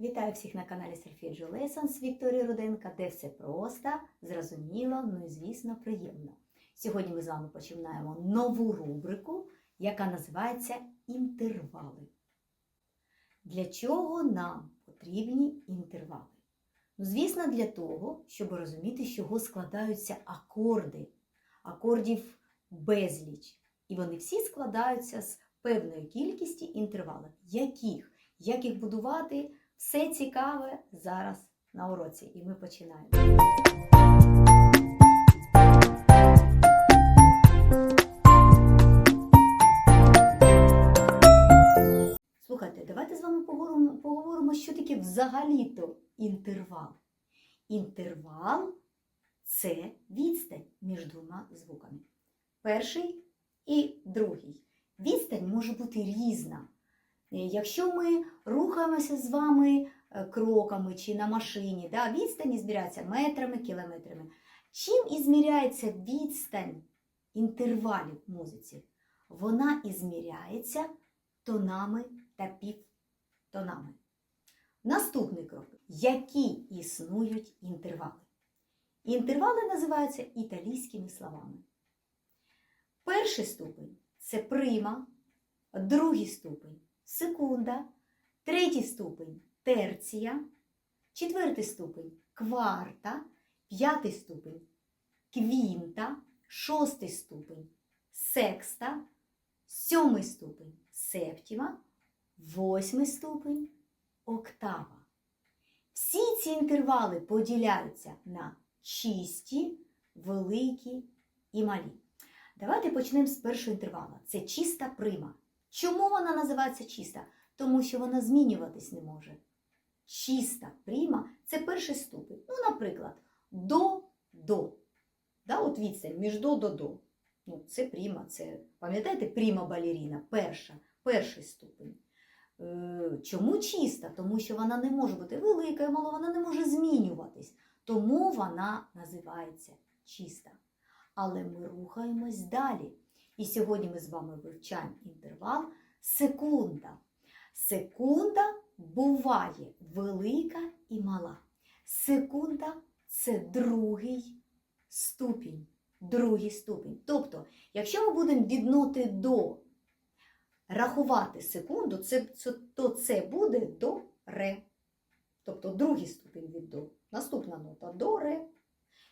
Вітаю всіх на каналі Solfeggio Lessons Вікторії Руденка, де все просто, зрозуміло, ну і звісно, приємно. Сьогодні ми з вами починаємо нову рубрику, яка називається інтервали. Для чого нам потрібні інтервали? Ну, звісно, для того, щоб розуміти, з чого складаються акорди. Акордів безліч. І вони всі складаються з певної кількості інтервалів. Яких? Як їх будувати? Все цікаве зараз на уроці. І ми починаємо. Слухайте, давайте з вами поговоримо, поговоримо, що таке взагалі-то інтервал. Інтервал це відстань між двома звуками. Перший і другий. Відстань може бути різна. Якщо ми рухаємося з вами е, кроками чи на машині, да, відстані збираються метрами, кілометрами. Чим ізміряється відстань інтервалів музиці? Вона ізміряється тонами та півтонами. Наступний крок. Які існують інтервали? Інтервали називаються італійськими словами. Перший ступень це прима, другий ступень секунда, третій ступень терція, четвертий ступень кварта, п'ятий ступень квінта, шостий ступень секста, сьомий ступень септіма, восьмий ступень октава. Всі ці інтервали поділяються на чисті, великі і малі. Давайте почнемо з першого інтервала. Це чиста прима. Чому вона називається чиста? Тому що вона змінюватись не може. Чиста прима це перший ступень. Ну, наприклад, до до. Да, от відстань між до до до. Ну, це прима, це, пам'ятаєте, прима балеріна, перша, перший ступень. Е, чому чиста? Тому що вона не може бути велика і мала, вона не може змінюватись. Тому вона називається чиста. Але ми рухаємось далі. І сьогодні ми з вами вивчаємо інтервал секунда. Секунда буває велика і мала. Секунда це другий ступінь. Другий ступінь. Тобто, якщо ми будемо від ноти до рахувати секунду, це, то це буде до ре. Тобто другий ступінь від до. Наступна нота до ре.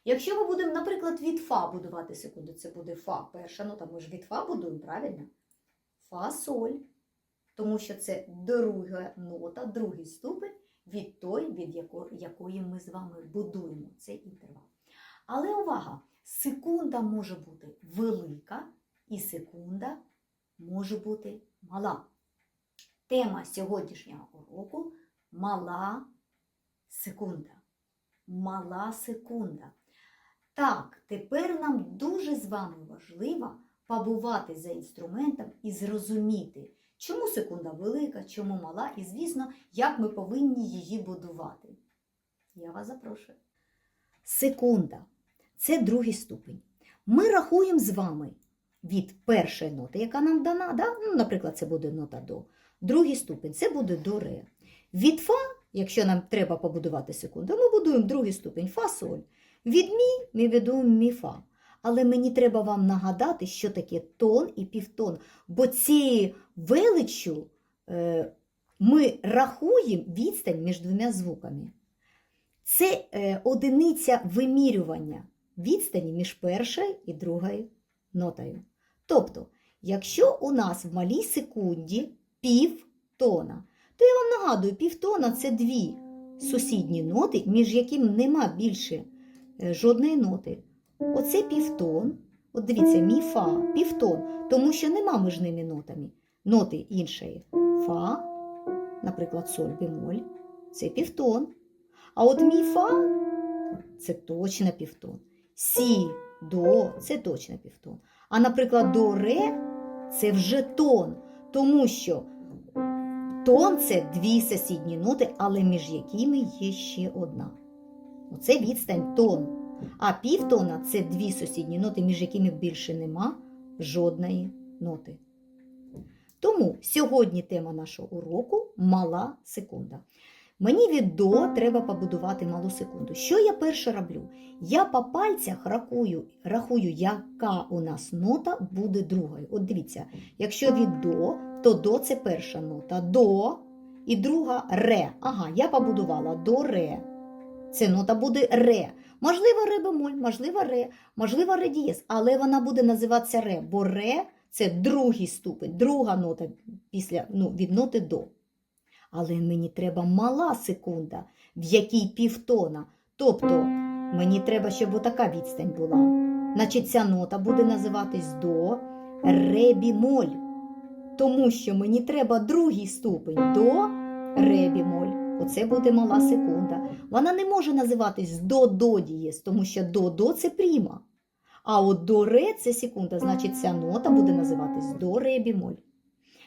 Якщо ми будемо, наприклад, від фа будувати секунду, це буде фа. Перша нота, ми ж від фа будуємо, правильно? Фа соль. Тому що це друга нота, другий ступень від той, від якої ми з вами будуємо цей інтервал. Але увага! Секунда може бути велика і секунда може бути мала. Тема сьогоднішнього уроку мала секунда. Мала секунда. Так, тепер нам дуже з вами важливо побувати за інструментом і зрозуміти, чому секунда велика, чому мала, і, звісно, як ми повинні її будувати. Я вас запрошую. Секунда це другий ступень. Ми рахуємо з вами від першої ноти, яка нам дана, да? ну, наприклад, це буде нота до. Другий ступень це буде до ре. Від фа, якщо нам треба побудувати секунду, ми будуємо другий ступень фа соль. Від мі ми ведемо мі фа. Але мені треба вам нагадати, що таке тон і півтон. Бо цією величчю е, ми рахуємо відстань між двома звуками. Це е, одиниця вимірювання відстані між першою і другою нотою. Тобто, якщо у нас в малій секунді півтона, то я вам нагадую, півтона це дві сусідні ноти, між якими нема більше е, жодної ноти. Оце півтон. От дивіться, мі фа, півтон, тому що нема між ними нотами. Ноти іншої. Фа, наприклад, соль бемоль, це півтон. А от мі фа це точно півтон. Сі, до це точно півтон. А, наприклад, до ре це вже тон, тому що тон це дві сусідні ноти, але між якими є ще одна. Оце відстань тон. А півтона це дві сусідні ноти, між якими більше нема жодної ноти. Тому сьогодні тема нашого уроку мала секунда. Мені від до треба побудувати малу секунду. Що я перше роблю? Я по пальцях рахую, рахую, яка у нас нота буде другою. От дивіться, якщо від до, то до це перша нота. До і друга ре. Ага, я побудувала до ре. Це нота буде ре. Можливо, ре бемоль, можливо, ре, можливо, ре дієс, але вона буде називатися ре, бо ре це другий ступень, друга нота після, ну, від ноти до. Але мені треба мала секунда, в якій півтона. Тобто мені треба, щоб отака відстань була. Значить, ця нота буде називатись до ре бімоль. Тому що мені треба другий ступень до ре бімоль. Оце буде мала секунда. Вона не може називатись до до дієс, тому що до до це пріма. А от до ре це секунда, значить ця нота буде називатись до ре бімоль.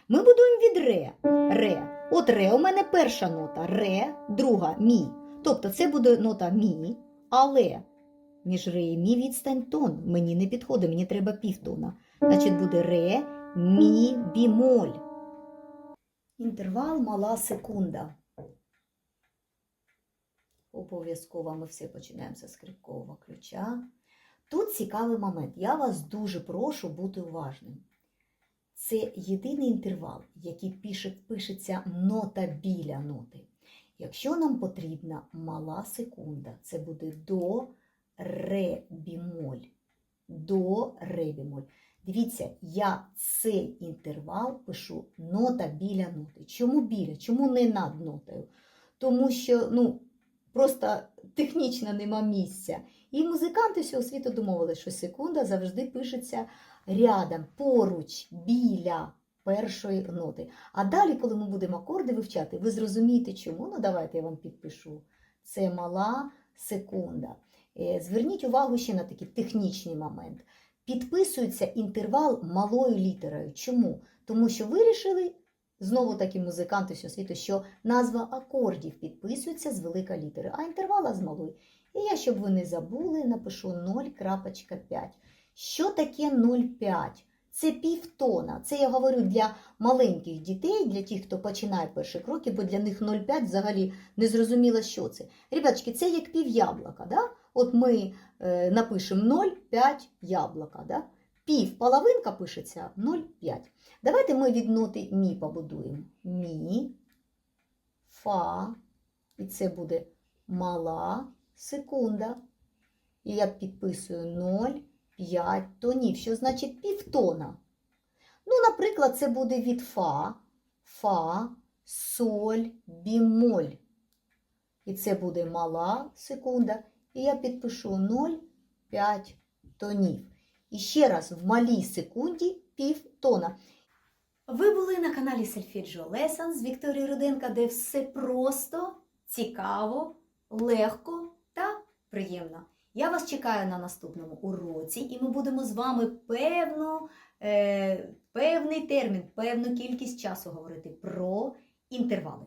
Ми будуємо від ре. Ре. От ре у мене перша нота, ре, друга мі. Тобто це буде нота мі, але між ре і мі відстань тон. Мені не підходить, мені треба півтона. Значить буде ре, мі, бімоль. Інтервал мала секунда. Обов'язково ми все починаємо зі скрипкового ключа. Тут цікавий момент. Я вас дуже прошу бути уважним. Це єдиний інтервал, який пишеться нота біля ноти. Якщо нам потрібна мала секунда, це буде до ре бімоль. До ре бімоль. Дивіться, я цей інтервал пишу нота біля ноти. Чому біля? Чому не над нотою? Тому що ну, просто технічно нема місця. І музиканти всього світу домовилися, що секунда завжди пишеться рядом, поруч, біля першої ноти. А далі, коли ми будемо акорди вивчати, ви зрозумієте, чому. Ну, давайте я вам підпишу. Це мала секунда. Е, Зверніть увагу ще на такий технічний момент. Підписується інтервал малою літерою. Чому? Тому що вирішили, знову таки музиканти всього світу, що назва акордів підписується з велика літери, а інтервала з малої. І я, щоб ви не забули, напишу 0.5. Що таке 0,5? Це півтона. Це я говорю для маленьких дітей, для тих, хто починає перші кроки, бо для них 0,5 взагалі не зрозуміло, що це. Ребяточки, це як пів яблука. Да? От ми е, напишемо 0,5 яблука. Да? Пів половинка пишеться 0,5. Давайте ми від ноти мі побудуємо. Мі, фа, і це буде мала секунда. І я підписую 0,5 тонів, що значить півтона. Ну, наприклад, це буде від фа, фа, соль, бімоль. І це буде мала секунда. І я підпишу 0,5 тонів. І ще раз в малій секунді півтона. Ви були на каналі Сельфіджо Lessons з Вікторією Руденка, де все просто, цікаво, легко та приємно. Я вас чекаю на наступному уроці, і ми будемо з вами певну, е, певний термін, певну кількість часу говорити про інтервали.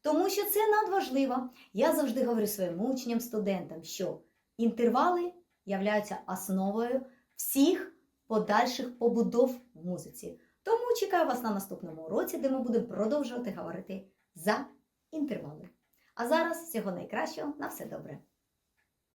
Тому що це надважливо. Я завжди говорю своїм учням, студентам, що інтервали являються основою всіх подальших побудов в музиці. Тому чекаю вас на наступному уроці, де ми будемо продовжувати говорити за інтервали. А зараз всього найкращого, на все добре!